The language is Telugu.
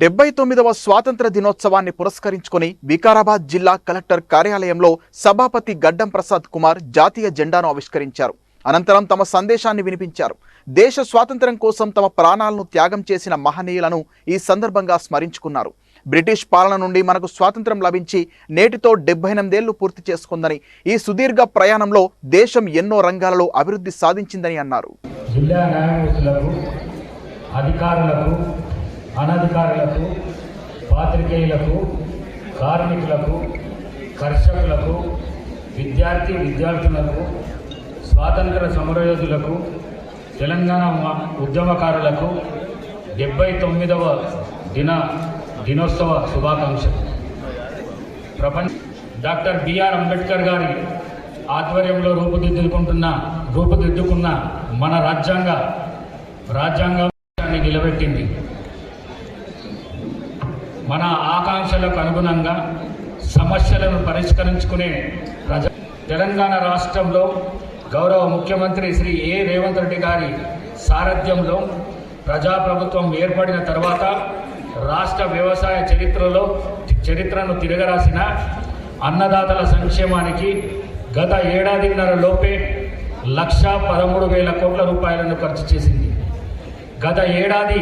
డెబ్బై తొమ్మిదవ స్వాతంత్ర దినోత్సవాన్ని పురస్కరించుకొని వికారాబాద్ జిల్లా కలెక్టర్ కార్యాలయంలో సభాపతి గడ్డం ప్రసాద్ కుమార్ జాతీయ జెండాను ఆవిష్కరించారు. అనంతరం తమ సందేశాన్ని వినిపించారు. దేశ స్వాతంత్ర్యం కోసం తమ ప్రాణాలను త్యాగం చేసిన మహనీయులను ఈ సందర్భంగా స్మరించుకున్నారు. బ్రిటిష్ పాలన నుండి మనకు స్వాతంత్రం లభించి నేటితో డెబ్బై ఎనిమిదేళ్ళు పూర్తి చేసుకుందని ఈ సుదీర్ఘ ప్రయాణంలో దేశం ఎన్నో రంగాలలో అభివృద్ధి సాధించిందని అన్నారు. జిల్లా అధికారులకు అనధికారులకు పాత్రికేయులకు కార్మికులకు కర్షకులకు విద్యార్థి విద్యార్థులకు స్వాతంత్ర సమరయోధులకు తెలంగాణ ఉద్యమకారులకు డెబ్బై తొమ్మిదవ దిన దినోత్సవ శుభాకాంక్షలు. ప్రపంచ డాక్టర్ బిఆర్ అంబేద్కర్ గారి ఆధ్వర్యంలో రూపుదిద్దుకుంటున్న రూపుదిద్దుకున్న మన రాజ్యాంగ రాజ్యాంగాన్ని నిలబెట్టింది. మన ఆకాంక్షలకు అనుగుణంగా సమస్యలను పరిష్కరించుకునే ప్రజ తెలంగాణ రాష్ట్రంలో గౌరవ ముఖ్యమంత్రి శ్రీ ఏ. రేవంత్ రెడ్డి గారి సారథ్యంలో ప్రజాప్రభుత్వం ఏర్పడిన తర్వాత రాష్ట్ర వ్యవసాయ చరిత్రలో చరిత్రను తిరగరాసిన అన్నదాతల సంక్షేమానికి గత ఏడాదిన్నర లోపే లక్ష పదమూడు వేల కోట్ల రూపాయలను ఖర్చు చేసింది. గత ఏడాది